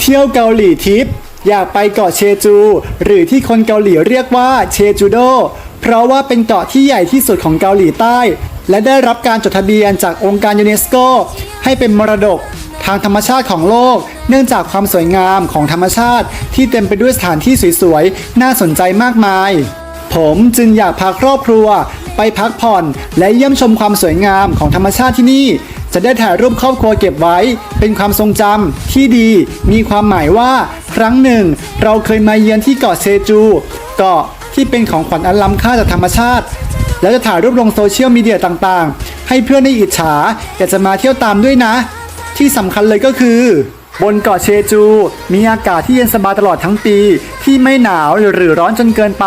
เที่ยวเกาหลีทิป อยากไปเกาะเชจู หรือที่คนเกาหลีเรียกว่าเชจูโด เพราะว่าเป็นเกาะที่ใหญ่ที่สุดของเกาหลีใต้ และได้รับการจดทะเบียนจากองค์การยูเนสโก ให้เป็นมรดกทางธรรมชาติของโลก เนื่องจากความสวยงามของธรรมชาติ ที่เต็มไปด้วยสถานที่สวยๆ น่าสนใจมากมาย ผมจึงอยากพาครอบครัว ไปพักผ่อนและเยี่ยมชมความสวยงามของธรรมชาติที่นี่ จะได้ถ่ายรูปครอบครัวเก็บไว้ เป็นความทรงจำที่ดี มีความหมายว่า ครั้งหนึ่ง เราเคยมาเยือนที่เกาะเซจู เกาะที่เป็นของขวัญอันล้ำค่าจากธรรมชาติ แล้วจะถ่ายรูปลงโซเชียลมีเดียต่างๆ ให้เพื่อนได้อิจฉาอยากจะมาเที่ยวตามด้วยนะ ที่สำคัญเลยก็คือ บนเกาะเชจู มีอากาศที่เย็นสบายตลอดทั้งปี ที่ไม่หนาวหรือร้อนจนเกินไป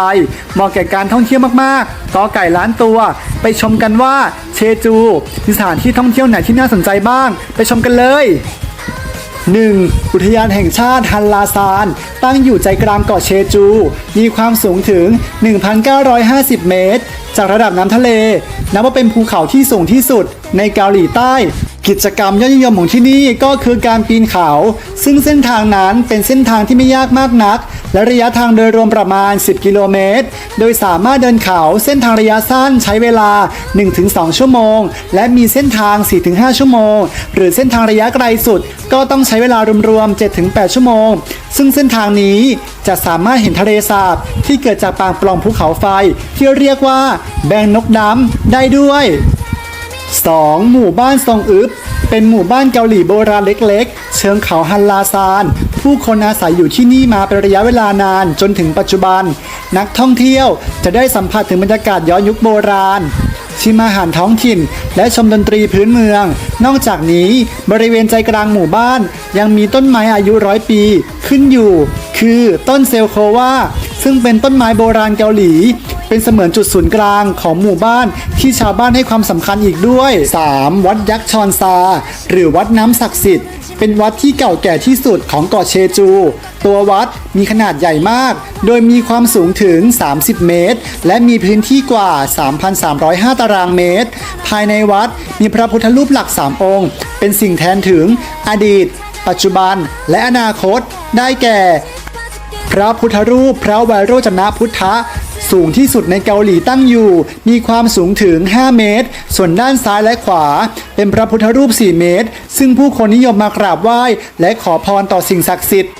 เหมาะแก่การท่องเที่ยวมากๆกอไก่ล้านตัว ไปชมกันว่าเชจูมีสถานที่ท่องเที่ยวไหนที่น่าสนใจบ้าง ไปชมกันเลย 1. อุทยานแห่งชาติฮันลาซาน ตั้งอยู่ใจกลางเกาะเชจู มีความสูงถึง 1,950 เมตร จากระดับน้ำทะเล นับว่าเป็นภูเขาที่สูงที่สุดในเกาหลีใต้ กิจกรรมยอดนิยมของที่นี่ก็คือการปีนเขา ซึ่งเส้นทางนั้นเป็นเส้นทางที่ไม่ยากมากนัก และระยะทางโดยรวมประมาณ 10 กิโลเมตร โดยสามารถเดินเขาเส้นทางระยะสั้นใช้เวลา 1-2 ชั่วโมง และมีเส้นทาง 4-5 ชั่วโมง หรือเส้นทางระยะไกลสุด ก็ต้องใช้เวลารวมๆ 7-8 ชั่วโมง ซึ่งเส้นทางนี้จะสามารถเห็นทะเลสาบที่เกิดจากปางปล่องภูเขาไฟ ที่เรียกว่าแบงนกดำได้ด้วย 2. หมู่บ้านซองอึบ เป็นหมู่บ้านเกาหลีโบราณเล็กๆ เชิงเขาฮันลาซาน ผู้คนอาศัยอยู่ที่นี่มาเป็นระยะเวลานานจนถึงปัจจุบัน นักท่องเที่ยวจะได้สัมผัสถึงบรรยากาศย้อนยุคโบราณ ชิมอาหารท้องถิ่น และชมดนตรีพื้นเมือง นอกจากนี้บริเวณใจกลางหมู่บ้าน ยังมีต้นไม้อายุร้อยปี ขึ้นอยู่ คือต้นเซลโควาซึ่งเป็นต้นไม้โบราณเกาหลี เป็นเสมือนจุดศูนย์กลางของหมู่บ้านที่ชาวบ้านให้ความสำคัญอีกด้วย 3. วัดยักษ์ชอนซา หรือวัดน้ำศักดิ์สิทธิ์ เป็นวัดที่เก่าแก่ที่สุดของเกาะเชจู ตัววัดมีขนาดใหญ่มาก โดยมีความสูงถึง 30 เมตร และมีพื้นที่กว่า 3,305 ตารางเมตร ภายในวัดมีพระพุทธรูปหลัก 3 องค์ เป็นสิ่งแทนถึงอดีต ปัจจุบัน และอนาคต ได้แก่ พระพุทธรูป พระไวโรจนะพุทธะ สูงที่สุดในเกาหลีตั้งอยู่ มีความสูงถึง 5 เมตร ส่วนด้านซ้ายและขวา เป็นพระพุทธรูป 4 เมตร ซึ่งผู้คนนิยมมากราบไหว้ และขอพรต่อสิ่งศักดิ์สิทธิ์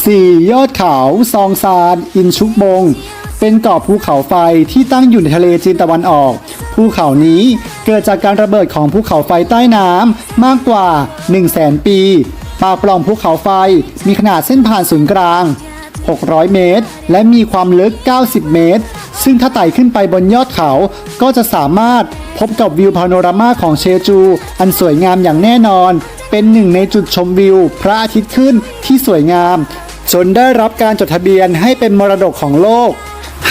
4. ยอดเขาซองซาน อินชุกบง เป็นเกาะภูเขาไฟที่ตั้งอยู่ในทะเลจีนตะวันออก ภูเขานี้เกิดจากการระเบิดของภูเขาไฟใต้น้ำมากกว่า 1 0 0 0 0แสนปีปากปล่องภูเขาไฟมีขนาดเส้นผ่านศูนย์กลาง 600 เมตร และมีความลึก 90 เมตร ซึ่งถ้าไต่ขึ้นไปบนยอดเขา ก็จะสามารถพบกับวิวพาโนรามาของเชจู อันสวยงามอย่างแน่นอน เป็นหนึ่งในจุดชมวิว พระอาทิตย์ขึ้นที่สวยงาม จนได้รับการจดทะเบียนให้เป็นมรดกของโลก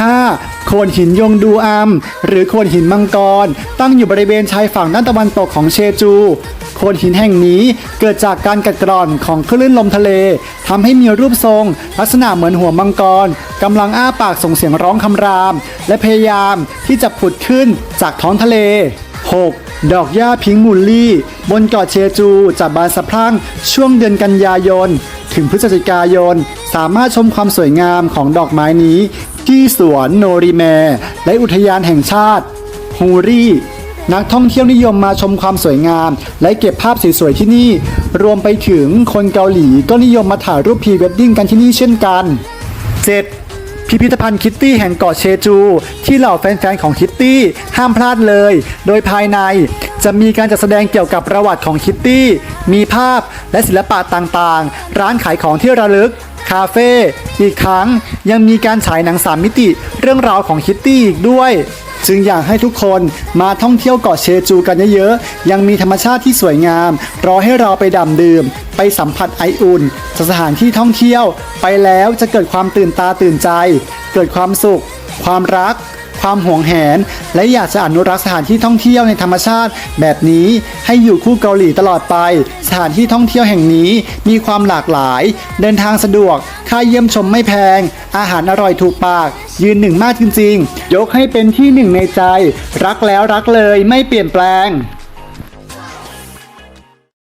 5. โขดหินยงดูอัมหรือโขดหินมังกร ตั้งอยู่บริเวณชายฝั่งด้านตะวันตกของเชจูโขดหินแห่งนี้เกิดจากการกัดกร่อนของคลื่นลมทะเลทำให้มีรูปทรง ลักษณะเหมือนหัวมังกรกำลังอ้าปากส่งเสียงร้องคำราม และพยายามที่จะผุดขึ้นจากท้องทะเล 6. ดอกหญ้าพิงมูลลี่ บนเกาะเชจูจะบานสะพรั่งช่วงเดือนกันยายน ถึงพฤศจิกายน สามารถชมความสวยงามของดอกไม้นี้ ที่สวนโนริแมและอุทยานแห่งชาติฮูรี่ นักท่องเที่ยวนิยมมาชมความสวยงาม และเก็บภาพสวยๆที่นี่ รวมไปถึงคนเกาหลีก็นิยมมาถ่ายรูปพรีเวดดิ้งกันที่นี่เช่นกัน 7. พิพิธภัณฑ์คิตตี้แห่งเกาะเชจู ที่เหล่าแฟนๆของคิตตี้ห้ามพลาดเลย โดยภายในจะมีการจัดแสดงเกี่ยวกับประวัติของคิตตี้ มีภาพและศิลปะต่างๆ ร้านขายของที่ระลึกาเฟ่ อีกครั้งยังมีการฉายหนังสามมิติเรื่องราวของคิตตี้อีกด้วยจึงอยากให้ทุกคนมาท่องเที่ยวเกาะเชจูกันเยอะๆ ยังมีธรรมชาติที่สวยงาม รอให้เราไปดำดื่ม ไปสัมผัสไออุ่นสถานที่ท่องเที่ยว ไปแล้วจะเกิดความตื่นตาตื่นใจ เกิดความสุข ความรัก ความหวงแหน และอยากจะอนุรักษ์สถานที่ท่องเที่ยวในธรรมชาติ แบบนี้ให้อยู่คู่เกาหลีตลอดไป สถานที่ท่องเที่ยวแห่งนี้มีความหลากหลาย เดินทางสะดวก ค่าเยี่ยมชมไม่แพง อาหารอร่อยถูกปาก ยืนหนึ่งมากจริงๆ ยกให้เป็นที่หนึ่งในใจ รักแล้วรักเลยไม่เปลี่ยนแปลง